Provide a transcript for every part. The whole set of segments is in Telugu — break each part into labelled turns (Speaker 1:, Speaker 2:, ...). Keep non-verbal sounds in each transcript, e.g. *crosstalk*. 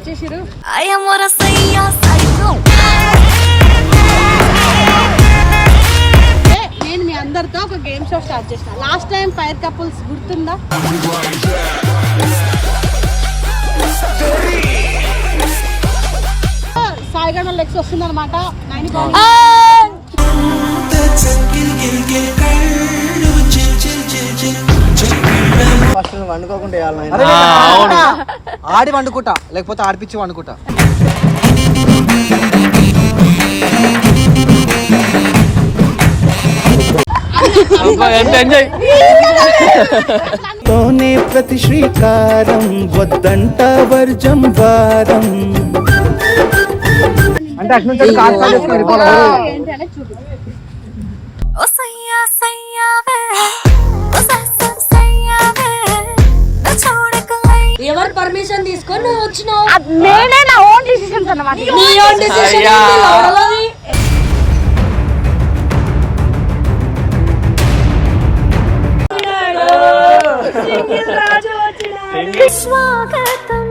Speaker 1: వచ్చేసిరు నేను మీ అందరితో ఒక గేమ్ షో స్టార్ట్ చేసిన. లాస్ట్ టైం ఫైర్ కపుల్స్ గుర్తుందా? సాయిగణ లెక్స్ వస్తుంది అనమాట
Speaker 2: ఫస్ట్ వండుకోకుండా
Speaker 3: ఆడి వండుకుంటా లేకపోతే ఆడిపించి వండుకుంటా.
Speaker 4: తోనే ప్రతి శ్రీకారం వద్దంట వర్జం వారం
Speaker 3: అంటే అటు నుంచి కాల్ కాల్
Speaker 1: నీ
Speaker 5: own decision
Speaker 6: అయ్యా.
Speaker 5: ఏంటి? లవడలోది?
Speaker 7: స్వాగతం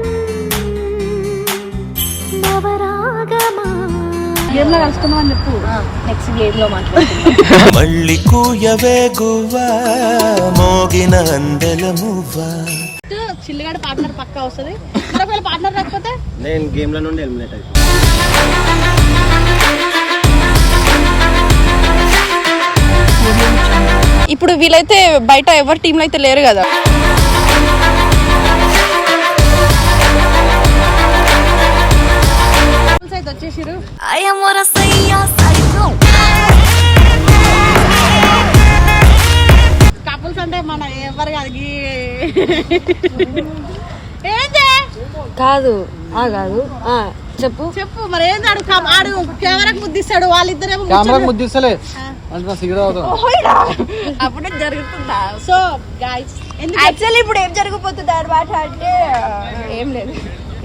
Speaker 7: నవరాగమా
Speaker 1: గేమ్లో కలుసుకున్నాం అని చెప్పు నెక్స్ట్ గేమ్లో మాట్లాడుకుందాం
Speaker 4: మళ్ళీ కూయవే గువ్వా మోగిన అందెల మువ్వా
Speaker 1: చిల్లిగాడ పార్ట్నర్ పక్కా వస్తుంది ఒకవేళ పార్ట్నర్ రాకపోతే?
Speaker 2: నేను గేమ్లో నుండి ఎలిమినేట్ అయిపోయి
Speaker 8: ఇప్పుడు వీలైతే బయట ఎవరి టీంలో అయితే లేరు కదా?
Speaker 1: వచ్చేసిరు. కపుల్స్ అంటే మన ఎవరు కాదు
Speaker 5: కాదు. ఆ కాదు. ఆ చెప్పు.
Speaker 1: చెప్పు మరి ఏంది ఆడు కం- ఆడు కెమెరాకి ముద్దిస్తాడు వాళ్ళిద్దరేమో
Speaker 3: కెమెరా ముద్దిస్తలే. అంటే నా సిగరెట్ అవుతాం
Speaker 8: అప్పుడే జరుగుతుందా?
Speaker 1: సో గాయస్ ఎందుకు
Speaker 8: యాక్చువల్లీ ఇప్పుడు ఏం జరగబోతుంది అనమాట అంటే ఏం లేదు.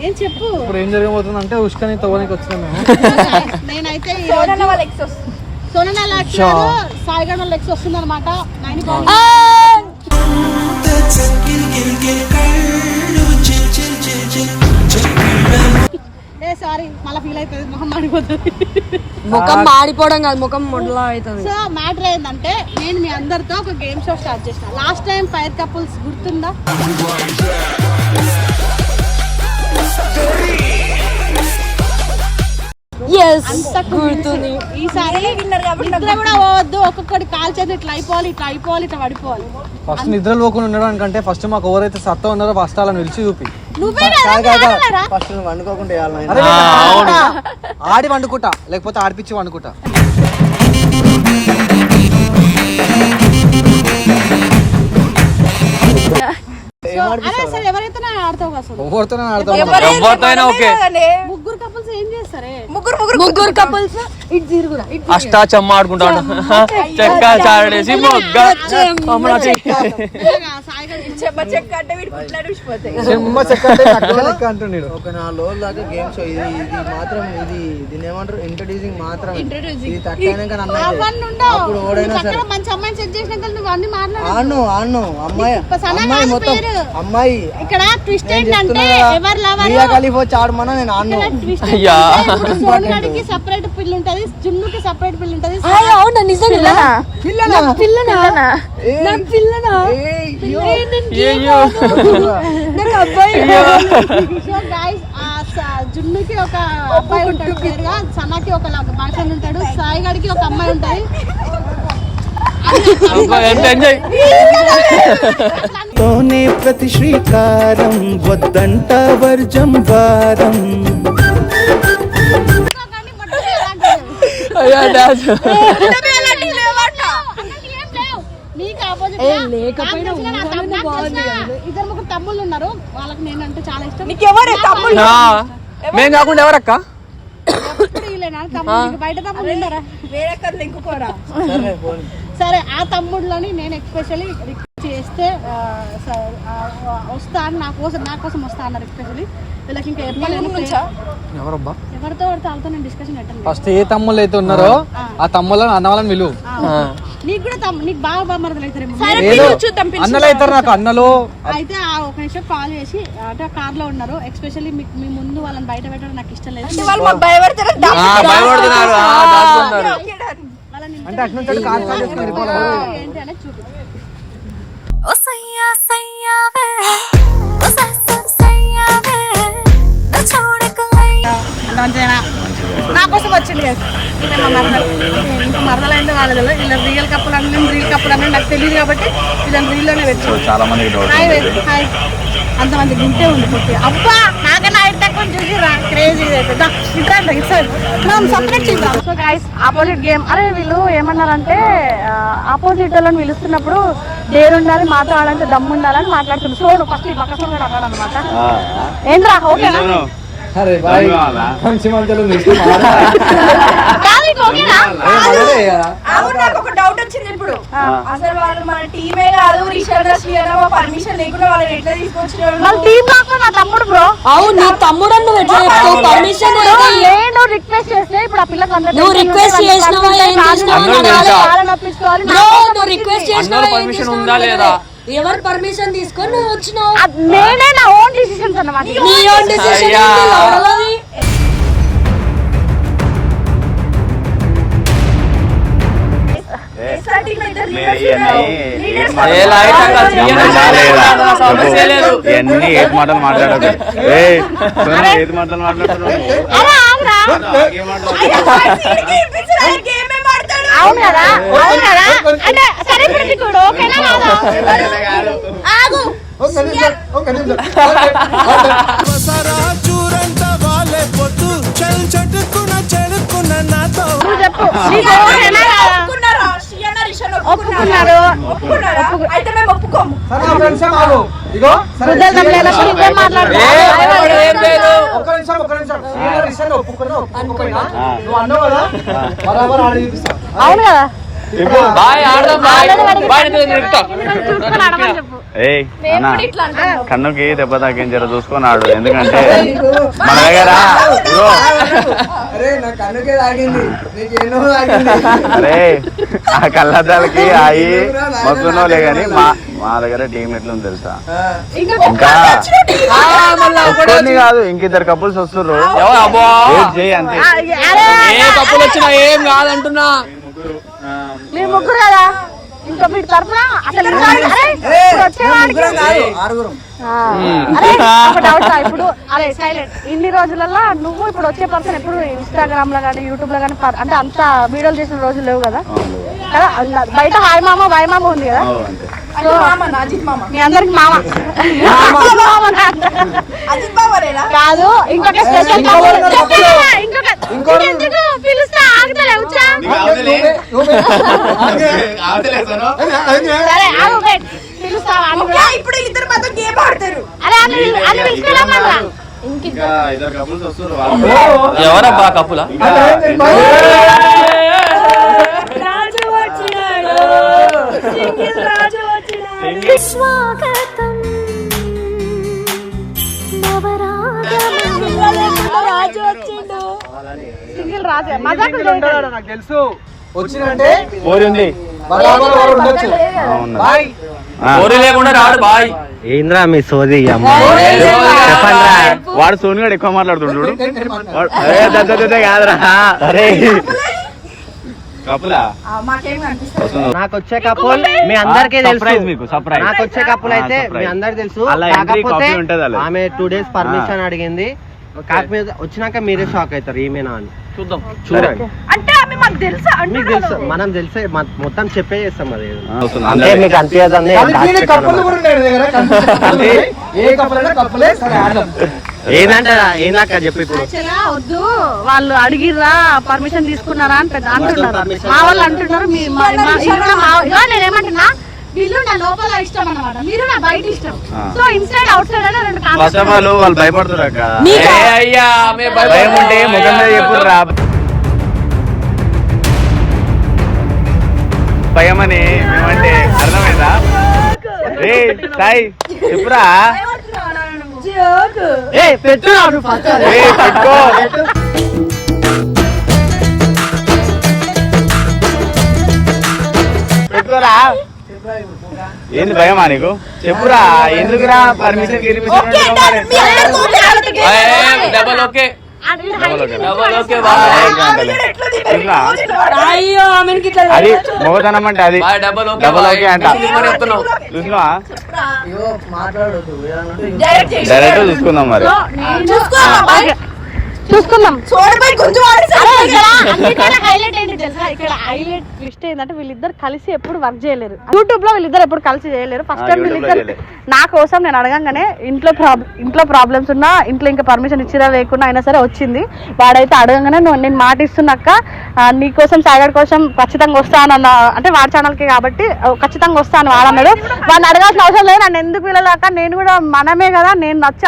Speaker 1: ఏం చెప్పు?
Speaker 3: ఇప్పుడు ఏం జరగబోతుంది అంటే ఉష్కని తవ్వడానికి వచ్చినాం మేము.
Speaker 1: నేనైతే ఈ
Speaker 8: వాళ్ళ ఎక్స్ వస్తుంది.
Speaker 1: లెక్స్ వస్తుంది అనమాట నైన్ ఏ సారీ మళ్ళీ ఫీల్ అవుతుంది. మొహం మాడిపోతుంది.
Speaker 5: ముఖం మాడిపోవడం కాదు ముఖం మొడలా అవుతుంది.
Speaker 1: సో మ్యాటర్ ఏంటంటే నేను మీ అందరితో ఒక గేమ్ షో స్టార్ట్ చేసిన. లాస్ట్ టైం ఫైర్ కపుల్స్ గుర్తుందా?
Speaker 5: ఎస్
Speaker 1: అంత
Speaker 5: గుర్తుంది.
Speaker 1: ఈసారి నిద్ర కూడా పోవద్దు. ఒక్కొక్కటి కాల్ చేసి ఇట్లా అయిపోవాలి ఇట్లా అయిపోవాలి ఇట్లా పడిపోవాలి.
Speaker 3: ఫస్ట్ నిద్రలు పోకుండా ఉండడానికంటే ఫస్ట్ మాకు ఎవరైతే సత్తా ఉన్నారో ఫస్ట్ వాళ్ళని పిలిచి చూపి?
Speaker 2: ఫస్ట్ నువ్వు వండుకోకుండా
Speaker 3: ఆడి వండుకుంటా లేకపోతే ఆడిపించి వండుకుంటా.
Speaker 6: అష్టాచమ్మ ఆడుకుంటాను *laughs* చెక్క చాడేసి మొగ్గ. *laughs*
Speaker 8: చెమ్మ చెక్క అంటే వీడు కుట్లాడి విడిచిపోతాయి.
Speaker 3: చెమ్మ చెక్క అంటే నక్కల లెక్క అంటున్నాడు.
Speaker 2: ఒక నాలుగు రోజుల దాకా గేమ్ షో ఇది ఇది మాత్రం ఇది దీని ఏమంటారు? ఇంట్రడ్యూసింగ్ మాత్రం. ఇది తక్కువ అయినాక నన్ను అయితే.
Speaker 1: అవన్నీ ఉండవు.
Speaker 2: అప్పుడు ఓడైనా సరే.
Speaker 1: మంచి అమ్మాయిని చెక్ చేసినాక నువ్వు అన్ని మాట్లాడు
Speaker 2: ఆను ఆను అమ్మాయి అమ్మాయి మొత్తం. అమ్మాయి.
Speaker 1: ఇక్కడ ట్విస్ట్ ఏంటంటే ఎవరు లవర్
Speaker 2: మియా ఖలీఫా వచ్చి ఆడమన్నా నేను ఆడను
Speaker 1: ట్విస్ట్
Speaker 6: అయ్యా.
Speaker 1: సెపరేట్ పిల్లు ఉంటది జున్నుకి సెపరేట్ పిల్లు ఉంటది
Speaker 5: అవునా నిజంగా?
Speaker 2: పిల్లనా?
Speaker 5: పిల్లనా? నాకు పిల్లనా? నాకు అబ్బాయి
Speaker 1: సో గైస్ జున్నుకి ఒక అబ్బాయి ఉంటాడు పేరుగా సన్నకి ఒక బాయ్ ఫ్రెండ్ ఉంటాడు సాయి గాడికి ఒక అమ్మాయి
Speaker 6: ఎంజాయ్
Speaker 4: తోనే ప్రతి శ్రీకారం వద్దంట వర్జం వారం.
Speaker 6: అయ్యా డాన్స్
Speaker 1: అలాంటివి ఏం లేవు. మీకు opposite
Speaker 5: ఏ,
Speaker 1: గా
Speaker 5: లేకపోయినా
Speaker 1: నాకు తెలిసిన నా తమ్-
Speaker 5: ఉండాలని
Speaker 1: నాకు
Speaker 5: బాగుంది
Speaker 1: తెలిసిన ఇద్దరు ముగ్గురు తమ్ముళ్ళు ఉన్నారు. వాళ్ళకి నేనంటే చాలా ఇష్టం.
Speaker 8: నీకెవరే తమ్ముళ్ళు?
Speaker 6: కాకుండా ఎవరక్క?
Speaker 1: బయట తమ్ముడు
Speaker 2: సరే ఫోన్
Speaker 1: సరే ఆ తమ్ముడులోని నేను ఎక్స్పెషల్లీ రిక్వెస్ట్ చేస్తే వస్తా అని నా కోసం నా కోసం వస్తా అన్నారు వీళ్ళకి ఇంకా
Speaker 3: ఎవరబ్బా?
Speaker 1: ఎవరితో వాళ్ళతో నేను డిస్కషన్
Speaker 3: ఫస్ట్ ఏ తమ్ముళ్ళు అయితే ఉన్నారో ఆ. తమ్ముళ్ళని అన్న వాళ్ళని విలువ
Speaker 1: నీకు కూడా నీకు బాగా బాగా మరదలు అవుతారేమో
Speaker 3: ఏదో అన్నలు అవుతారు నాకు అన్నలు.
Speaker 1: అయితే ఆ ఒక నిమిషం కాల్ చేసి అంటే కార్లో ఉన్నారు. ఎక్స్పెషల్లీ మీ ముందు వాళ్ళని బయట పెట్టడం నాకు ఇష్టం లేదు.
Speaker 8: వాళ్ళు మాకు
Speaker 6: భయపడుతున్నారు.
Speaker 3: అంటే
Speaker 1: ఏంటి అనేది చూపి
Speaker 7: ఓ నా
Speaker 1: కోసం వచ్చింది కదా. మా మరదలు ఇంకా మరదలు అయిందో వాళ్ళ ఇలా రియల్ కప్పులు అన్నీ రియల్ కప్పులు అన్నీ. నాకు తెలియదు కాబట్టి వీళ్ళని రీల్లోనే పెట్టు
Speaker 9: చాలా మంది
Speaker 1: హాయ్ హాయ్ అంత మంది గుంటే ఉంది పుట్టి అబ్బా నాకన్నా హైట్ తక్కువ చూసిరా క్రేజీ ఇట్లా ఇట్లా మనం సపరేట్ చేద్దాం. సో గైస్ ఆపోజిట్ గేమ్ అరే వీళ్ళు ఏమన్నారంటే ఆపోజిట్ వాళ్ళని పిలుస్తున్నప్పుడు డేర్ ఉండాలి మాతో ఆడాలంటే దమ్ము ఉండాలని మాట్లాడుతున్నారు. చూడు ఫస్ట్ ఈ పక్క చూడు అన్నాడు అనమాట ఏంద్రా ఓకేనా?
Speaker 3: అరే బాయ్. మంచి మంచి
Speaker 1: కాదు నీకు ఓకేనా?
Speaker 8: అవును నాకు ఒక డౌట్ వచ్చింది ఇప్పుడు. అసలు వాళ్ళు మన టీమే కాదు రిషబ్ రశ్మి అన్న పర్మిషన్ లేకుండా వాళ్ళని ఎట్లా
Speaker 1: వాళ్ళ టీం నాకు నా తమ్ముడు బ్రో
Speaker 5: అవును నీ తమ్ముడు నువ్వు ఎట్లా చెప్తావు పర్మిషన్
Speaker 1: నేను రిక్వెస్ట్ చేస్తే ఇప్పుడు ఆ పిల్లకి అందరూ
Speaker 5: నువ్వు request చేసినావా, ఏం చేసినావా?
Speaker 6: అని అడగాలి.
Speaker 1: వాళ్ళని ఒప్పించుకోవాలి.
Speaker 5: బ్రో నువ్వు రిక్వెస్ట్
Speaker 6: అన్నల permission ఉందా లేదా?
Speaker 5: ఎవరు పర్మిషన్ తీసుకొని నువ్వు వచ్చినావు?
Speaker 1: నేనే నా ఓన్ డిసిషన్స్ అన్నమాట.
Speaker 5: నీ ఓన్ డిసిషన్
Speaker 9: ఏది మాటలు మాట్లాడదు ఏది మాటలు మాట్లాడుతున్నావు.
Speaker 1: అవును కదా? అవును కదా? అంటే సరే ఇప్పుడు నీకు ఓకేనా కాదా? ఆగు.
Speaker 4: వసరా చూరంత వాళ్ళే పొద్దు. చల్ చటుకున చెడుకున్న నాతో.
Speaker 1: నువ్వు చెప్పు. నీకు ఓకేనా కాదా?
Speaker 8: ఒప్పుకున్నారా శ్రీ అన్న రిషబ్
Speaker 1: ఒప్పుకున్నారు
Speaker 8: అయితే మేము ఒప్పుకోము.
Speaker 3: సరే ఒక నిమిషం ఆగు. ఇగో. ఒక్క నిమిషం ఒక్క నిమిషం శ్రీధర్ ఇష్టాన్ని ఒప్పుకున్నా ఒప్పుకోకపోయినా నువ్వు అన్నావు కదా బరాబర్ ఆడి చూపిస్తా.
Speaker 1: అవును కదా?
Speaker 6: బాయ్ ఆడదాం బాయ్. బాయ్.
Speaker 1: చూసుకొని అడగమని చెప్పు.
Speaker 9: ఏయ్ అన్న కన్నుకి దెబ్బ తాకించారు చూసుకొని ఆడు ఎందుకంటే మన దగ్గర
Speaker 2: అరే నా కన్నుకే తాగింది నీకు ఎన్నో తాగింది
Speaker 9: అరే ఆ కళ్ళద్దాలకి అయి మొత్తున్నోలే కానీ మా మా దగ్గర టీం ఎట్లుంది తెలుసా? ఇంకా ఒక్కడిని కాదు ఇంకిద్దరు కపుల్స్ చేయి అంతే.
Speaker 6: ఏ తప్పులు వచ్చినా ఏం కాదంటున్నా.
Speaker 1: మీరు ముగ్గురు కదా? ఇంకా మీ తరపున అసలు వచ్చేవాడికి
Speaker 2: ఆరుగురం.
Speaker 1: అరే *laughs* ఒక డౌట్ ఇప్పుడు అరే సైలెంట్ ఇన్ని రోజులలో నువ్వు ఇప్పుడు వచ్చే పర్సన్ ఎప్పుడు ఇన్స్టాగ్రామ్లో కానీ యూట్యూబ్లో కానీ అంటే అంత వీడియోలు చేసిన రోజులు లేవు కదా? కదా బయట హాయ్ మామ బాయ్ మామ ఉంది కదా?
Speaker 9: అంతే.
Speaker 1: సో
Speaker 8: మామ నాజిత్ మామ.
Speaker 1: మీ అందరికి మామ. *laughs* కాదు ఇంకొక స్పెషల్ ఇంకొక ఇంకెందుకు పిలుస్తా? ఆగుతలే వచ్చా *laughs*
Speaker 8: ఇప్పుడు ఇద్దరు గేమ్ ఆడతారు.
Speaker 6: ఎవరబ్బా కప్పులా
Speaker 7: స్వాగతం.
Speaker 1: సింగిల్ రాజే. మజాకు చేయకండి.
Speaker 3: నాకు తెలుసు. వచ్చినంటే
Speaker 9: ఓరి ఉంది.
Speaker 3: బాయ్.
Speaker 6: లేకుండా రాడు బాయ్.
Speaker 10: ఏంద్రా మీ సోది అమ్మ?
Speaker 9: వాడు సోని గారు ఎక్కువ మాట్లాడుతుండు కాదురా. అరే.
Speaker 10: నాకు వచ్చే కప్పులు మీ అందరికీ
Speaker 9: సర్ప్రైజ్
Speaker 10: తెలుసు.
Speaker 9: మీకు సర్ప్రైజ్
Speaker 10: నాకు వచ్చే కప్పులు అయితే. మీ అందరికి తెలుసు. ఆమె టూ డేస్ పర్మిషన్ అడిగింది. కాకపోతే వచ్చినాక మీరే షాక్ అవుతారు ఈమెనా అని.
Speaker 6: చూద్దాం.
Speaker 10: చూడండి
Speaker 8: అంటే ఆమె మాకు తెలుసా
Speaker 10: మీకు తెలుసు? మనం తెలిసే మ- మొత్తం చెప్పే చేస్తాం అది. అంటే మీకు అనిపించదని
Speaker 3: అది దీని కప్పులు కూడా ఉన్నాయి నా దగ్గర. కనిపిస్తుంది. ఏ కప్పులైనా కప్పులే సరే ఆడదాం.
Speaker 10: ఏంటంటారా ఏందాక చెప్పు ఇప్పుడు.
Speaker 1: యాక్చువల్గా వద్దు. వాళ్ళు అడిగిర్రా పర్మిషన్ తీసుకున్నారా అని పెద్ద అంటున్నారు. మా వాళ్ళు అంటున్నారు మీ మా- మా- ఇల్లు మా- ఇగో నేనేమంటున్నా వీళ్ళు నా లోపల ఇష్టం అన్నమాట. మీరు నా బయట ఇష్టం. సో ఇన్సైడ్ అవుట్ సైడ్ అనే రెండు
Speaker 9: ఫస్ట్
Speaker 1: కాన్సెప్ట్
Speaker 9: ఆఫ్ ఆల్ వాళ్ళు భయపడుతున్నారు
Speaker 6: అయ్యా
Speaker 9: భయం ఉంటే ముఖం మీద చెప్పుర్రా. భయం అని మేమంటే అర్థమైందా? ఏ సాయి చెప్పురా.
Speaker 10: ఏ పెట్టు
Speaker 9: ఏ పెట్టుకో. ఎందుకురా ఏంది భయమా నీకు? చెప్పురా ఎందుకురా పర్మిషన్
Speaker 6: డబల్ ఓకే
Speaker 9: అది మొగతనం అంటే అది.
Speaker 6: డబల్ ఓకే
Speaker 9: డబల్ ఓకే అంట.
Speaker 6: మరి చెప్తున్నావు.
Speaker 9: చూసినావా?
Speaker 2: ఇగో మాట్లాడొద్దు. ఏదైనా ఉంటే
Speaker 8: Direct చేసి.
Speaker 9: డైరెక్ట్ చూసుకుందాం మరి.
Speaker 1: చూసుకుందాం. హైలైట్ ఏంటి తెలుసా? ఇక్కడ హైలైట్ ట్విస్ట్ ఏంటంటే వీళ్ళిద్దరు కలిసి ఎప్పుడు వర్క్ చేయలేరు. యూట్యూబ్లో వీళ్ళిద్దరు ఎప్పుడు కలిసి చేయలేరు. ఫస్ట్ టైం వీళ్ళిద్దరు. నా కోసం నేను అడగంగానే ఇంట్లో ప్రాబ్లం ఇంట్లో ప్రాబ్లమ్స్ ఉన్నా ఇంట్లో ఇంకా పర్మిషన్ ఇచ్చిరా లేకున్నా అయినా సరే వచ్చింది. వాడైతే అడగంగానే నువ్వు నేను మాట ఇస్తున్నాక నీ కోసం సాగర్ కోసం ఖచ్చితంగా వస్తానన్న అంటే వాడి ఛానల్కి కాబట్టి ఖచ్చితంగా వస్తాను వాడన్నాడు. వాడిని అడగాల్సిన అవసరం లేదు. నన్ను ఎందుకు పిల్లలాక నేను కూడా మనమే కదా. నేను నచ్చి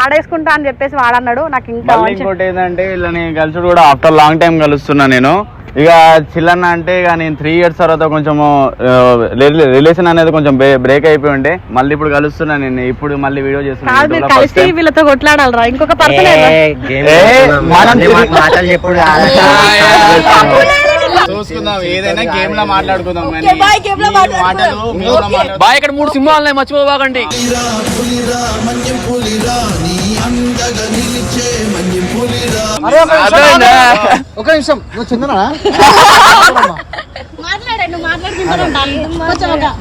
Speaker 1: ఆడేసుకుంటా అని చెప్పేసి వాడన్నాడు. నాకు ఇంకా
Speaker 9: ఇంకోటి ఏంటంటే వీళ్ళని కలిసి కూడా ఆఫ్టర్ లాంగ్ టైం కలుస్తున్నా నేను ఇక చిల్లన్న అంటే ఇక నేను త్రీ ఇయర్స్ తర్వాత కొంచెం రిలేషన్ అనేది కొంచెం బ్రేక్ అయిపోయి ఉండే మళ్ళీ ఇప్పుడు కలుస్తున్నా నేను ఇప్పుడు మళ్ళీ వీడియో
Speaker 1: కాదు మీరు
Speaker 9: చేస్తున్నా
Speaker 1: కలిసి వీళ్ళతో కొట్లాడాలరా ఇంకొక పర్సన్
Speaker 9: మనం
Speaker 10: మాటలు చెప్పుడు
Speaker 9: చూసుకుందాం ఏదైనా గేమ్లో మాట్లాడుకుందాం
Speaker 8: బాయ్
Speaker 6: ఇక్కడ మూడు సింహాలు ఉన్నాయి మర్చిపోబాకండి
Speaker 3: ఒక నిమిషం నువ్వు చందనా
Speaker 1: మాట్లాడుకుంటాను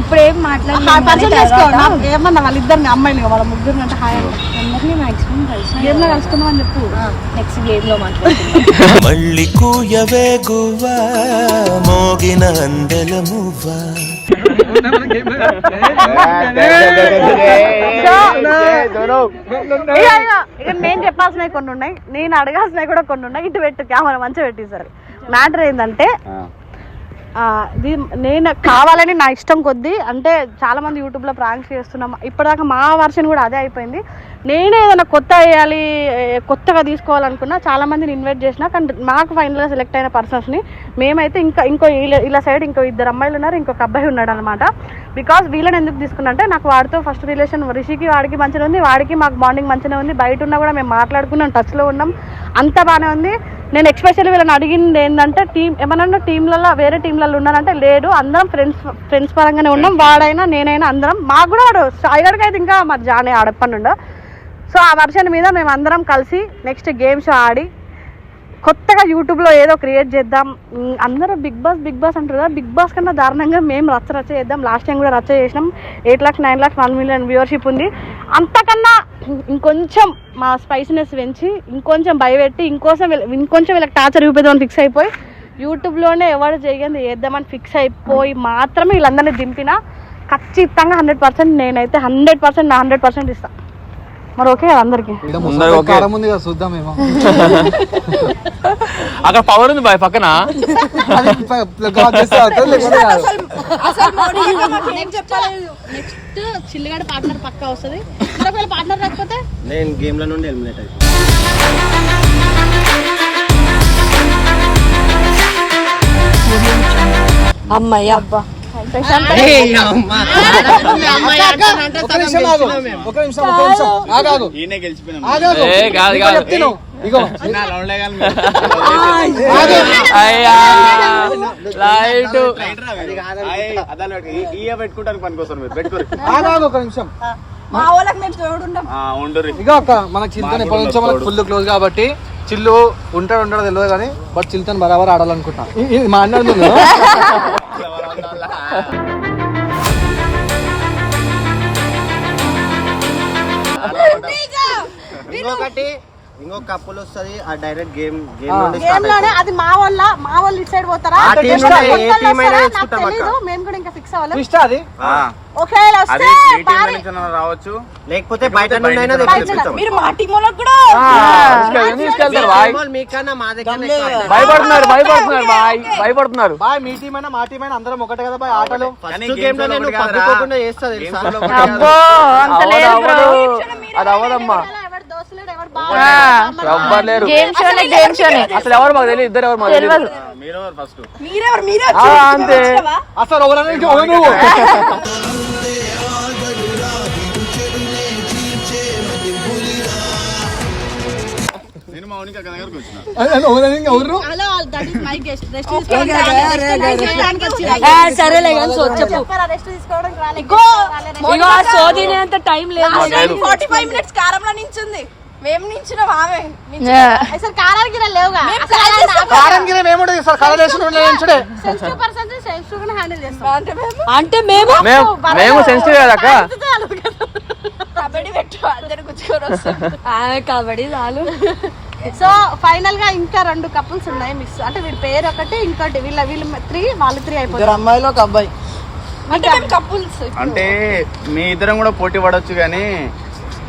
Speaker 5: ఇప్పుడు ఏం మాట్లాడాలి
Speaker 1: ఏమన్నా వాళ్ళిద్దరిని అమ్మాయిలు వాళ్ళ ముగ్గురు అంటే హాయ్
Speaker 5: అందరినీ మాక్సిమం కలిసి
Speaker 1: గేమ్లో కలుసుకుందాం అని చెప్పు.
Speaker 5: నెక్స్ట్ గేమ్లో మాట్లాడుకుందాం. *laughs*
Speaker 4: మళ్ళీ కూయవే గువ్వా మోగిన అందెల మువ్వా.
Speaker 1: నేను చెప్పాల్సినవి కొన్ని ఉన్నాయి. నేను అడగాల్సినవి కూడా కొన్ని ఉన్నాయి. ఇటు పెట్టు కెమెరా మంచిగా పెట్టేశారు మ్యాటర్ ఏంటంటే ఇది నేను కావాలని నా ఇష్టం కొద్దీ అంటే చాలామంది యూట్యూబ్లో ప్రాంక్స్ చేస్తున్నాం. ఇప్పటిదాకా మా వర్షన్ కూడా అదే అయిపోయింది. నేనే ఏదైనా కొత్త వేయాలి కొత్తగా తీసుకోవాలనుకున్నా చాలా మందిని ఇన్వైట్ చేసిన కానీ నాకు ఫైనల్గా సెలెక్ట్ అయిన పర్సన్స్ని మేమైతే ఇంకా ఇంకో ఇలా సైడ్ ఇంకో ఇద్దరు అమ్మాయిలు ఉన్నారు ఇంకొక అబ్బాయి ఉన్నాడు అనమాట బికాస్ వీళ్ళని ఎందుకు తీసుకున్నా అంటే నాకు వాడితో ఫస్ట్ రిలేషన్ రిషికి వాడికి మంచిగా ఉంది వాడికి మాకు బాండింగ్ మంచిగా ఉంది బయట ఉన్నా కూడా మేము మాట్లాడుకున్నాం టచ్లో ఉన్నాం అంత బాగానే ఉంది. నేను ఎక్స్పెషల్లీ వీళ్ళని అడిగింది ఏంటంటే టీం ఏమన్నా టీంలలో వేరే టీంలలో ఉన్నారంటే లేదు అందరం ఫ్రెండ్స్ ఫ్రెండ్స్ పరంగానే ఉన్నాం వాడైనా నేనైనా అందరం మాకు కూడా వాడు సాయిగడికి అయితే ఇంకా మరి జానే ఆడప్పనుండో. సో ఆ వర్షన్ మీద మేము అందరం కలిసి నెక్స్ట్ గేమ్ షో ఆడి కొత్తగా యూట్యూబ్లో ఏదో క్రియేట్ చేద్దాం. అందరూ బిగ్ బాస్ బిగ్ బాస్ అంటారు కదా బిగ్ బాస్ కన్నా దారుణంగా మేము రచ్చ రచ్చ చేద్దాం. లాస్ట్ టైం కూడా రచ్చ చేసినాం. Eight lakhs nine lakhs one million viewership ఉంది. అంతకన్నా ఇంకొంచెం మా స్పైసీనెస్ పెంచి ఇంకొంచెం భయపెట్టి ఇంకోసం ఇంకొంచెం వీళ్ళకి టార్చర్ చూపిద్దామని ఫిక్స్ అయిపోయి యూట్యూబ్లోనే ఎవరు చేయండి చేద్దామని ఫిక్స్ అయిపోయి మాత్రమే వీళ్ళందరినీ దింపిన ఖచ్చితంగా హండ్రెడ్ పర్సెంట్ నేనైతే హండ్రెడ్ పర్సెంట్ నా హండ్రెడ్ పర్సెంట్ ఇస్తాను మరి ఓకే అందరికీ?
Speaker 3: ఉంది కదా చూద్దాం ఏమో. *laughs*
Speaker 6: అక్కడ పవర్ ఉంది బాయ్ పక్కన.
Speaker 1: నెక్స్ట్ చిల్లిగడ పార్ట్నర్ పక్కా వస్తుంది. మరొకవేళ పార్ట్నర్ రాకపోతే?
Speaker 10: నేను గేమ్లో నుండి ఎలిమినేట్
Speaker 5: అమ్మయ్య
Speaker 3: ఒక ఇగో
Speaker 6: అయ్యా లైట్
Speaker 9: పెట్టుకుంటానికి పనికొస్తారు మీరు పెట్టుకోరు
Speaker 3: ఆగు, ఆగు, ఒక నిమిషం
Speaker 8: మా వాళ్ళకి మేము తోడుంటాం
Speaker 9: ఉండరు
Speaker 3: ఇక అక్క మనకు చిల్తన్ ఎప్పటి నుంచో మనకు ఫుల్ క్లోజ్ కాబట్టి చిల్లు ఉంటాడు ఉంటాడో తెలియదు కానీ బట్ చిల్తన్ బరాబర్ ఆడాలనుకుంటా. ఇది మాట్లాడుతున్నాను
Speaker 10: ఇంకొకటి ఇంకొక కప్పులు వస్తుంది ఆ డైరెక్ట్ గేమ్
Speaker 1: గేమ్లోనే అది మా వాళ్ళ మా వాళ్ళు ఇటు సైడ్ పోతారా? మేము కూడా ఇంకా ఫిక్స్ అవ్వాలి.
Speaker 3: అది?
Speaker 1: ఒకవేళ వస్తే
Speaker 9: రావచ్చు.
Speaker 10: లేకపోతే బయట.
Speaker 8: మీరు మా టీం వాళ్ళకి కూడా
Speaker 6: తీసుకెళ్ళి- తీసుకెళ్తారు బాయ్.
Speaker 10: గేమ్ వాళ్ళు మీకన్నా మా దగ్గర.
Speaker 6: భయపడుతున్నారు భయపడుతున్నారు బాయ్. భయపడుతున్నారు.
Speaker 3: బాయ్ మీ టీం అయినా మా టీం అయినా అందరం ఒకటే కదా బాయ్ ఆటలు?
Speaker 10: ఫస్ట్ గేమ్లో నేను పట్టుకోకుండా చేస్తా తెలుసా?
Speaker 1: అబ్బో అంత
Speaker 6: అవ్వదు,
Speaker 1: లేదు bro.
Speaker 6: అవ్వదు. అది అవ్వదమ్మా.
Speaker 1: ఎవరు ఎవరు
Speaker 6: ఎవ్వరు లేరు.
Speaker 5: గేమ్ షోనే గేమ్ షోనే.
Speaker 6: అసలు ఎవరు మాకు తెలియదు ఇద్దరు ఎవరు మాకు తెలియదు
Speaker 9: మీరు ఫస్ట్
Speaker 8: మీరెవరు? మీరే
Speaker 6: ఆ, అంతే.
Speaker 3: అసలు ఎవరన్నా ఓ నువ్వు. *laughs*
Speaker 5: ఆ, సరేలే కానీ సో చెప్పు.
Speaker 1: చెప్పారా రెస్ట్ తీసుకోవడానికి రాలేదు.
Speaker 5: ఇగో ఆ సోదినే అంత టైం లేదు.
Speaker 8: ఫార్టీ ఫైవ్ మినిట్స్ కారంలో నించుంది. మేము ఆమె.
Speaker 1: అసలు కారానికి లేవుగా
Speaker 3: సార్ కలర్
Speaker 1: హ్యాండిల్ చేస్తాం.
Speaker 8: అంటే మేము?
Speaker 6: సెన్సిటివ్ కదా
Speaker 8: కబడ్డీ పెట్టు అందరు కూర్చొని వస్తాం.
Speaker 5: ఆమె కబడ్డీ చాలు.
Speaker 1: సో ఫైనల్గా ఇంకా రెండు కపుల్స్ ఉన్నాయి మిక్స్ అంటే వీడి పేరు ఒకటి ఇంకోటి వీళ్ళ వీళ్ళు త్రీ వాళ్ళు త్రీ అయిపోతారు
Speaker 2: అమ్మాయిలు ఒక అబ్బాయి.
Speaker 8: అంటే కపుల్స్
Speaker 9: అంటే మీ ఇద్దరం కూడా పోటీ పడవచ్చు కానీ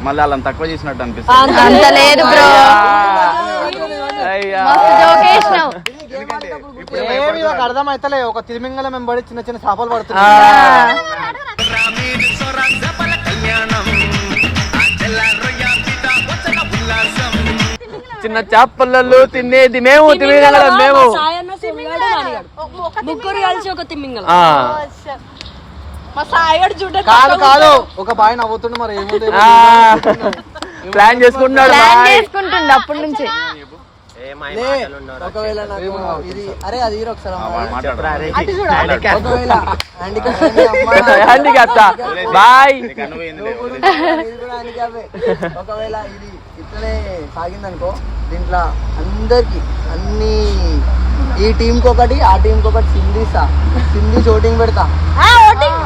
Speaker 9: మళ్ళీ వాళ్ళని తక్కువ చేసినట్టు అనిపిస్తుంది.
Speaker 7: అంత లేదు బ్రో.
Speaker 6: అయ్యా.
Speaker 9: ఎందుకంటే ఇప్పుడు
Speaker 3: ఏమి ఒక అర్థం అయితలే ఒక తిరిమింగల మెంబడి చిన్న చిన్న చేపలు పడుతున్నాయి.
Speaker 6: చిన్న చేపలలో తినేది మేము తినేది మేము.
Speaker 5: ముగ్గురు కలిసి ఒక
Speaker 3: కాదు కాదు. ఒక బాయ్ నవ్వుతుండు మరి ఏముంది?
Speaker 6: ఆ. ప్లాన్ చేసుకుంటున్నాడు.
Speaker 7: చేసుకుంటుండే అప్పటి నుంచి. *laughs* *laughs*
Speaker 2: ఒకవేళ ఇది అరే అది ఒకసారి ఒకవేళ ఇది ఇట్లనే సాగిందనుకో దీంట్లో అందరికి అన్ని ఈ టీం కి ఒకటి ఆ టీం కి ఒకటి సింధీ సా సింధీ చోటింగ్ పెడతా.
Speaker 1: ఓటింగ్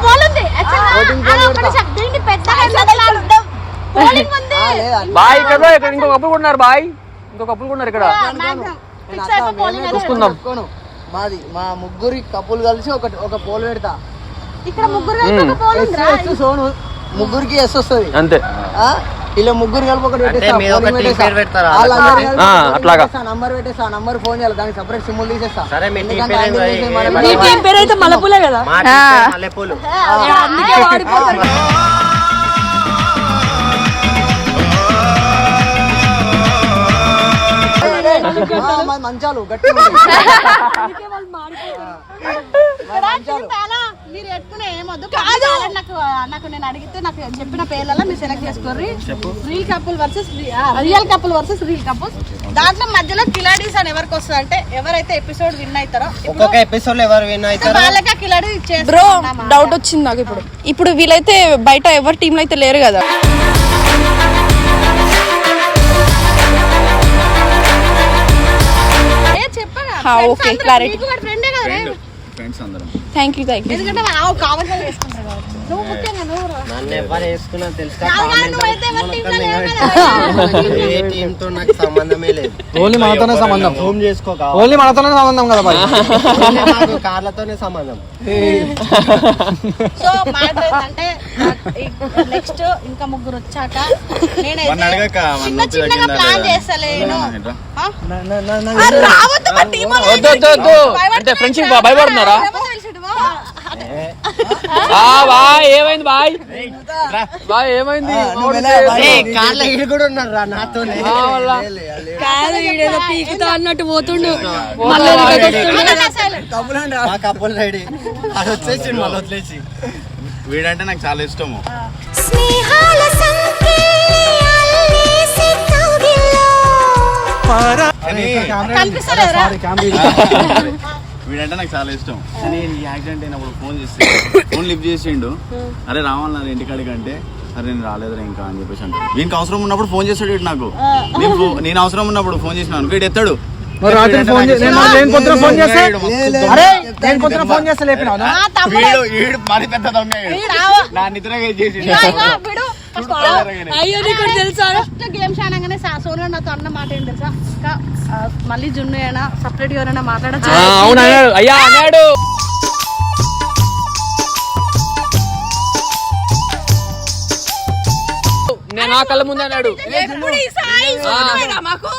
Speaker 2: పెడతా. *laughs*
Speaker 6: బాయ్ ఇక్కడ ఇక్కడ ఇంకో కప్పులు ఉన్నారు బాయ్. ఇంకో కప్పులు ఉన్నారు ఇక్కడ. చూసుకుందాం.
Speaker 2: మాది మా ముగ్గురి కప్పులు కలిసి ఒకటి ఒక పోల్ పెడతా.
Speaker 1: ఇక్కడ ముగ్గురు
Speaker 2: సోను ముగ్గురికి ఎస్ వస్తుంది
Speaker 6: అంతే.
Speaker 2: ఆ? ఇలా ముగ్గురు కలిపి ఒకటి పెట్టేస్తా,
Speaker 6: అట్లాగా.
Speaker 2: నంబర్ పెట్టేస్తా నంబర్ ఫోన్ చేయాలి దానికి సపరేట్ సిమ్ములు తీసేస్తా.
Speaker 5: నీ టీం పేరు అయితే మల్లపులే కదా?
Speaker 10: మల్లెపూలు.
Speaker 5: అందుకే వాడిపోతారు.
Speaker 2: మంచాలు. మాది మంచాలు.
Speaker 1: చాలా మీరు పెట్టుకునే ఏమొద్దు. కాదు. నాకు నాకు నేను అడిగితే నాకు చెప్పిన పేర్లలో మీరు select చేసుకోర్రి. Reel couple versus real couple versus reel couple దాంట్లో మధ్యలో కిలాడీస్ అని ఎవరికి వస్తుంది అంటే ఎవరైతే ఎపిసోడ్ విన్ అవుతారో ఇప్పుడు
Speaker 10: ఒక్కొక్క ఎపిసోడ్ ఎవరు విన్ అవుతారు
Speaker 1: వాళ్ళకి కిలాడీ
Speaker 8: బ్రో డౌట్ వచ్చింది నాకు ఇప్పుడు. ఇప్పుడు వీళ్ళైతే బయట ఎవరి టీంలో అయితే లేరు కదా.
Speaker 1: కదా రే.
Speaker 9: ఫ్రెండ్స్ అందరం.
Speaker 8: థ్యాంక్ యూ థ్యాంక్ యూ
Speaker 1: ఎందుకంటే వాళ్ళు కావాల్సిన చేసుకుంటారు కాబట్టి. నువ్వు ముఖ్యంగా నువ్వు రా.
Speaker 10: నన్ను ఎవరు వేసుకున్నా తెలుసా
Speaker 1: కాదు? కానీ నువ్వైతే ఎవరి టీంలో లేవు కదా
Speaker 10: ఏ టీమ్తో నాకు సంబంధమే లేదు.
Speaker 3: ఓన్లీ మనతోనే సంబంధం.
Speaker 10: హోమ్ చేసుకో
Speaker 3: ఓన్లీ మనతోనే సంబంధం కదా
Speaker 10: నాకు కార్లతోనే సంబంధం.
Speaker 1: సో మ్యాటర్ ఏంటంటే నెక్స్ట్ ఇంకా ముగ్గురు వచ్చాక నేనైతే చిన్న చిన్నగా ప్లాన్? చేస్తలేను? ఆ?
Speaker 8: రావద్దు మా టీం
Speaker 6: వద్దు వద్దు వద్దు. అంటే ఫ్రెండ్షిప్ భయపడుతున్నారా? బాయ్? ఏమైంది? బాయ్? బాయ్ ఏమైంది?
Speaker 10: కార్ల కూడా ఉన్నారు రా నాతోనే.
Speaker 5: కాదు ఈడేదో పీకుతా అన్నట్టు పోతుండు.
Speaker 2: రా.
Speaker 10: కప్పులు రెడీ. అది వచ్చేసి మళ్ళీ వదిలేసి.
Speaker 9: వీడంటే నాకు చాలా ఇష్టము.
Speaker 7: స్నేహాల సంఖ్య
Speaker 9: వీడంటే నాకు చాలా ఇష్టం. కానీ ఈ యాక్సిడెంట్ అయినప్పుడు ఫోన్ చేస్తే *coughs* ఫోన్ లిఫ్ట్ చేసిండు. అరే రావాలి ఇంటికాడికి అంటే అరే నేను రాలేదురా ఇంకా అని చెప్పేసి అంటే వీనికి అవసరం ఉన్నప్పుడు ఫోన్ చేస్తాడు వీడు నాకు. నేను నేను అవసరం ఉన్నప్పుడు ఫోన్ చేసిన అనుకో వీడు ఎత్తాడు.
Speaker 3: రాత్రి ఫోన్ నేను ఫోన్ చేస్తే. అరే నేను ఫోన్ చేస్తే లేపినా
Speaker 9: మరి పెద్ద దొంగ నా నిద్ర చేసి
Speaker 5: అయ్యో నీకు తెలుసా?
Speaker 1: ఫస్ట్ గేమ్స్ ఆడగానే సోనియా నాతో అన్న మాట ఏం తెలుసా? మళ్ళీ జున్ను అయినా సపరేట్ ఎవరైనా మాట్లాడచ్చు?
Speaker 6: అవును అయ్యా అన్నాడు. నేను ఆ కళ్ళ ముందు అన్నాడు.
Speaker 8: మాకు?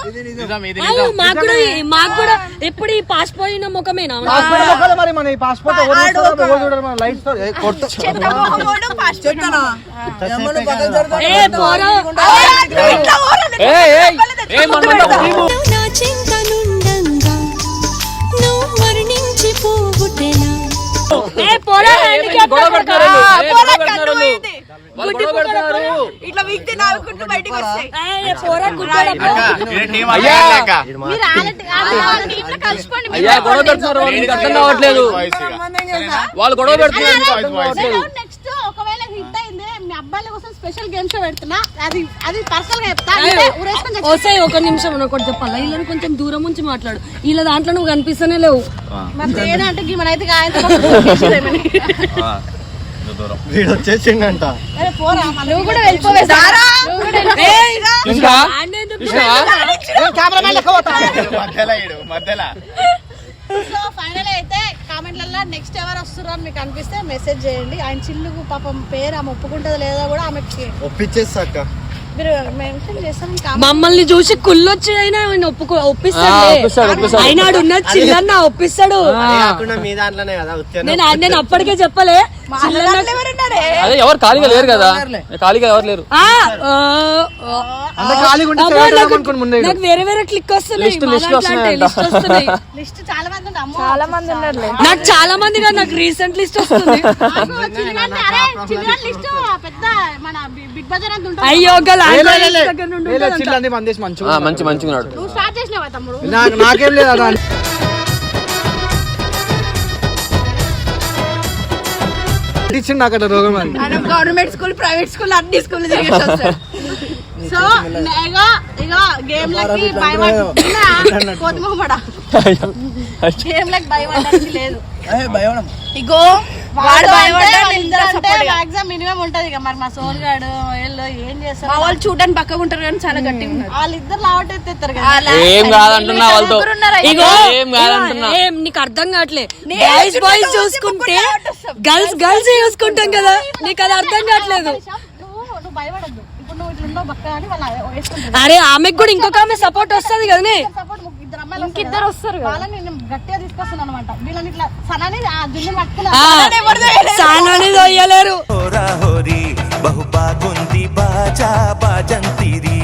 Speaker 5: కూడా మాకు కూడా ఎప్పుడు ఈ పాస్ పోయిన ముఖమేనా
Speaker 3: పాస్పోర్ట్ మరి మన ఈ పాస్పోర్ట్ ఏ,
Speaker 5: పోరా.
Speaker 7: నా
Speaker 5: పోరా
Speaker 6: వీళ్ళు. గొడవ పడుతున్నారు.
Speaker 8: ఇట్లా వీక్తే బయటికి వస్తాయి.
Speaker 6: వాళ్ళు. గొడవ పెడుతున్నారు.
Speaker 1: స్పెషల్ గేమ్ షో పెడుతున్నా అది అది పర్సనల్గా చెప్తా
Speaker 5: ఒక నిమిషం ఒకటి చెప్పాలా? వీళ్ళని కొంచెం దూరం ఉంచి మాట్లాడు. వీళ్ళ దాంట్లో నువ్వు కనిపిస్తూనే లేవు.
Speaker 1: మరి గీ మనైతే *laughs*
Speaker 10: వీడు వచ్చేసిండంట
Speaker 1: అరే పోరా నువ్వు కూడా వెళ్ళిపోవే సారా?
Speaker 6: ఇంకా?
Speaker 5: And ఎందుకు?
Speaker 1: సో ఫైనల్ అయితే కామెంట్లలో నెక్స్ట్ ఎవరు వస్తున్నారు మీకు అనిపిస్తే మెసేజ్ చేయండి. ఆయన చిల్లుకు పాపం పేరు ఆమె ఒప్పుకుంటుందో లేదో కూడా ఆమెకి
Speaker 10: ఒప్పించేస్తాక
Speaker 1: మీరు మెన్షన్ చేస్తాం
Speaker 5: మమ్మల్ని చూసి కుళ్ళొచ్చి అయినా ఆయన ఒప్పుకో
Speaker 6: ఒప్పిస్తాడు.
Speaker 5: ఆయన ఉన్న చిల్లన్న ఒప్పిస్తాడు.
Speaker 10: కాకుండా మీ దాంట్లోనే కదా ఉత్తేనా
Speaker 5: నేను అప్పటికే చెప్పలే.
Speaker 6: అదే ఎవరు ఖాళీగా లేరు కదా. ఖాళీగా ఎవరు లేరు?
Speaker 5: నాకు- నాకు వేరే వేరే క్లిక్ వస్తున్నాయి.
Speaker 6: లిస్ట్-
Speaker 5: మా
Speaker 6: లిస్ట్
Speaker 5: దాంట్లో అంటే
Speaker 6: వస్తున్నాయంట.
Speaker 5: లిస్ట్ వస్తున్నాయి.
Speaker 1: లిస్ట్ చాలా మంది ఉంది అమ్మో
Speaker 8: చాలా మంది ఉన్నారు
Speaker 5: నాకు చాలా మంది కాదు నాకు రీసెంట్ లిస్ట్ వస్తుంది. *laughs*
Speaker 1: నాకు చిన్నగానే, అరే చిన్నగా లిస్ట్
Speaker 3: ఇచ్చింది నాకు అట్లా రోగం అది
Speaker 8: గవర్నమెంట్ స్కూల్ ప్రైవేట్ స్కూల్ అన్ని స్కూల్ తిరిగేసి వస్తాడు
Speaker 1: సో ఇగో ఇగో గేమ్ లకి భయపడ కోతిమొహమడ గేమ్ లకి భయపడడానికి లేదు
Speaker 8: ఇగో వాడు.
Speaker 1: మాక్సిమం మినిమం ఉంటది ఇక మరి మా సోల్ గాడు వీళ్ళు ఏం
Speaker 8: మా
Speaker 1: చేస్తారు
Speaker 8: వాళ్ళు చూడడానికి పక్కగా ఉంటారు కానీ చాలా గట్టిగా ఉన్నారు.
Speaker 1: వాళ్ళిద్దరు లావట్ ఎత్తేస్తారు కదా.
Speaker 8: అలా
Speaker 6: ఏం కాదంటున్నా వాళ్ళతో.
Speaker 5: ఇగో
Speaker 6: ఏం కాదంటున్నా.
Speaker 5: ఏం నీకు అర్థం కావట్లే. బాయ్స్ చూసుకుంటే. గర్ల్స్ గర్ల్స్ చూసుకుంటాం కదా. నీకు అది అర్థం కావట్లేదు.
Speaker 1: నువ్వు భయపడద్దు.
Speaker 5: అరే ఆమెకు కూడా ఇంకొక ఆమె సపోర్ట్ వస్తుంది కదనే.
Speaker 1: సపోర్ట్ ఇద్దరు వస్తారు వాళ్ళని గట్టిగా తీసుకొస్తున్నాను అనమాట వీళ్ళని ఇట్లా సనాని ఆ దున్ను
Speaker 5: సానాని
Speaker 4: బాజంతిరి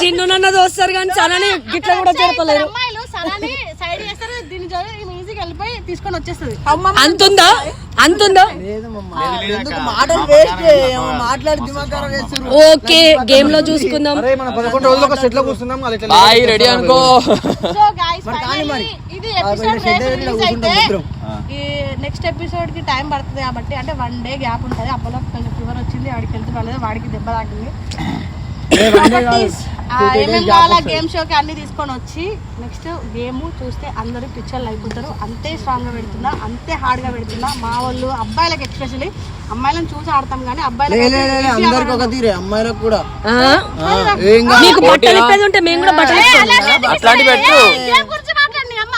Speaker 5: జిన్ను నన్న దోస్తారు కానీ సనాని గిట్ల కూడా జరపలేరు
Speaker 1: అమ్మాయిలు సనాని సైడ్ చేస్తారు దీని వెళ్ళిపోయి తీసుకొని వచ్చేస్తుంది.
Speaker 5: అంతుందా? అంతుందా? ఓకే గేమ్లో చూసుకుందాం.
Speaker 6: బాయ్ రెడీ అనుకో.
Speaker 1: ఇది ఎపిసోడ్ రిలీజ్ అయితే ఈ నెక్స్ట్ ఎపిసోడ్కి టైం పడుతుంది కాబట్టి అంటే వన్ డే గ్యాప్ ఉంటుంది. అప్పుడు కొంచెం ఫీవర్ వచ్చింది వాడికి హెల్త్ పర్లేదు వాడికి దెబ్బ తాకింది. *laughs* ఆ, ఏమేం కావాలా గేమ్ షోకి అన్ని తీసుకొని వచ్చి నెక్స్ట్ గేమ్ చూస్తే అందరూ పిక్చర్లు అయిపోతారు. అంతే స్ట్రాంగ్గా పెడుతున్నా అంతే హార్డ్గా పెడుతున్నా. మా వాళ్ళు అబ్బాయిలకు ఎస్పెషల్లీ అమ్మాయిలను చూసి ఆడతాం కానీ
Speaker 2: అందరికి ఒక
Speaker 1: అబ్బాయిలకు
Speaker 2: తీరే అమ్మాయిలకు కూడా.
Speaker 5: నీకు బట్టలు ఇప్పేది ఉంటే మేము కూడా బట్టలు ఇస్తాం.
Speaker 6: అట్లాంటి పెట్టు.
Speaker 1: గేమ్ గురించి మాట్లాడి అమ్మ.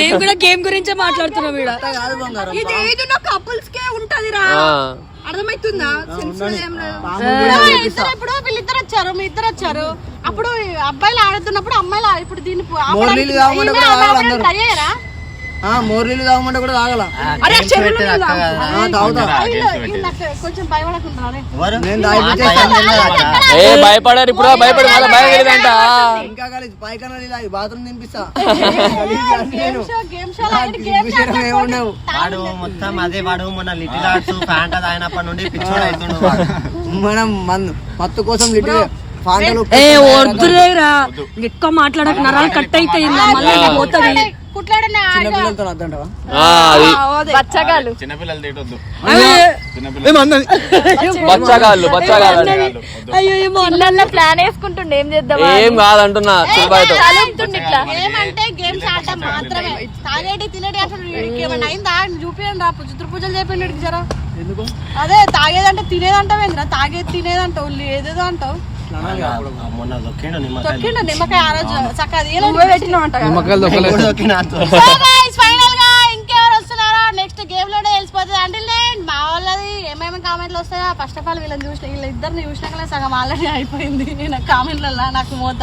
Speaker 5: మేము కూడా గేమ్ గురించే మాట్లాడుతున్నాం
Speaker 8: ఏదో కపుల్స్ కే ఉంటదిరా.
Speaker 6: ఆ.
Speaker 8: అర్థమవుతుందా.
Speaker 1: ఇద్దరు ఇప్పుడు వీళ్ళిద్దరు వచ్చారు మీ ఇద్దరు వచ్చారు. అప్పుడు అబ్బాయిలు ఆడుతున్నప్పుడు అమ్మాయిలు ఆ- ఇప్పుడు దీన్ని
Speaker 2: ఆ, మోర్లీలు తాగమంటే కూడా తాగల.
Speaker 8: నీళ్ళు
Speaker 6: భయపడారు ఇప్పుడు భయపడి మళ్ళీ
Speaker 2: ఇంకా కలిసి పైకన్నా బాత్రూమ్ తినిపిస్తా *laughs*
Speaker 10: వాడు మొత్తం అదే వాడు మొన్న లిటిల్ ఆర్ట్స్ ఫ్యాంటా తాగినప్పటి నుండి పిచ్చోడు అవుతుండు వాడు.
Speaker 2: మనం మత్తు కోసం లిటి ఫాంటలు
Speaker 5: ఏ వద్దులేరా ఎక్కువ మాట్లాడక నరాలు కట్ అయితే మళ్ళీ పోతుంది.
Speaker 1: కుట్లాడనే
Speaker 2: చిన్న పిల్లలతో అద్దంటావా
Speaker 6: ఆ, అది
Speaker 8: బచ్చగాళ్ళు.
Speaker 6: బచ్చగాళ్ళు బచ్చగాళ్ళు
Speaker 5: అయ్యో ఏమో
Speaker 8: పిల్లల్లో ప్లాన్ వేసుకుంటుండే ఏం చేద్దాం
Speaker 6: ఏం కాదంటున్నా
Speaker 8: చదువుతుండే ఇట్లా.
Speaker 1: ఏమంటే గేమ్స్ ఆడటం మాత్రమే. తాగేటి తినేటి అసలు అయిందా? రా చిత్ర పూజలు జరా? అదే తాగేదంటే తినేదంటావేంద్రా? తాగేది తినేదంటావు ఏదేదో అంటావు.
Speaker 10: మొన్న దొక్కిండు నిమ్మకాయలు.
Speaker 1: తొక్కిండు నిమ్మకాయ ఆ రోజు చక్కగా
Speaker 8: నువ్వే పెట్టినావంట కదా.
Speaker 3: నిమ్మకాయలు దొక్కలేదు.
Speaker 10: కూడా దొక్కిన అంత.
Speaker 1: ఫైనల్గా ఇంకెవరు వస్తున్నారో నెక్స్ట్ గేమ్లోనే తెలిసిపోతుంది. అంటే మా వాళ్ళది ఏమేమి కామెంట్లు వస్తాయో ఫస్ట్ ఆఫ్ ఆల్ వీళ్ళని చూసిన వీళ్ళిద్దరిని చూసినాకనే సగం ఆల్రెడీ అయిపోయింది. నాకు కామెంట్లలో నాకు మోత.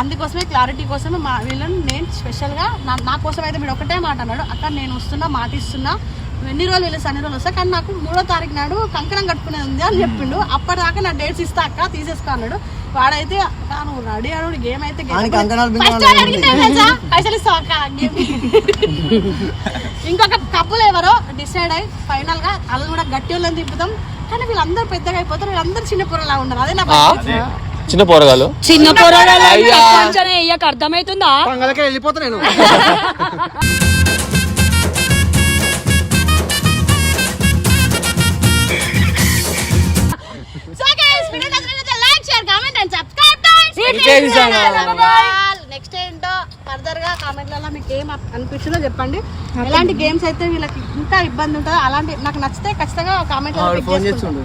Speaker 1: అందుకోసమే క్లారిటీ కోసం మా వీళ్ళని నేను స్పెషల్గా నా నా కోసం అయితే మీరు ఒకటే మాట అన్నాడు. అక్కడ నేను వస్తున్నా మాట ఇస్తున్నా నువ్వు ఎన్ని రోజులు వెళ్ళేసి అన్ని రోజులు వస్తా? కానీ నాకు మూడో తారీఖు నాడు కంకణం కట్టుకునేది ఉంది అని చెప్పిండు. అప్పటిదాకా నా డేట్స్ ఇస్తా అక్క తీసేసుకో అన్నాడు. వాడైతే "అక్క, నువ్వు రెడీ అన్నాడు గేమ్ అయితే? పైసలు ఇస్తావా అక్క? గేమ్ ఇంకొక కప్పులు ఎవరో డిసైడ్ అయ్యి ఫైనల్గా వాళ్ళు కూడా గట్టి వాళ్ళని తిప్పుతాం. కానీ వీళ్ళందరూ పెద్దగా అయిపోతారు వీళ్ళందరూ చిన్న పొరలా ఉన్నారు అదే నా.
Speaker 6: చిన్న పోరగాలు
Speaker 5: చిన్న. అయ్యాక అర్థమవుతుందా?
Speaker 3: పంగలకే వెళ్ళిపోతా నేను. *laughs*
Speaker 1: నెక్స్ట్ ఏంటో ఫర్దర్గా కామెంట్లలో మీకు ఏం అనిపించిందో చెప్పండి. ఎలాంటి గేమ్స్ అయితే వీళ్ళకి ఇంకా ఇబ్బంది ఉంటుందో అలాంటి నాకు నచ్చితే ఖచ్చితంగా కామెంట్
Speaker 2: ఫోన్ చేస్తుండు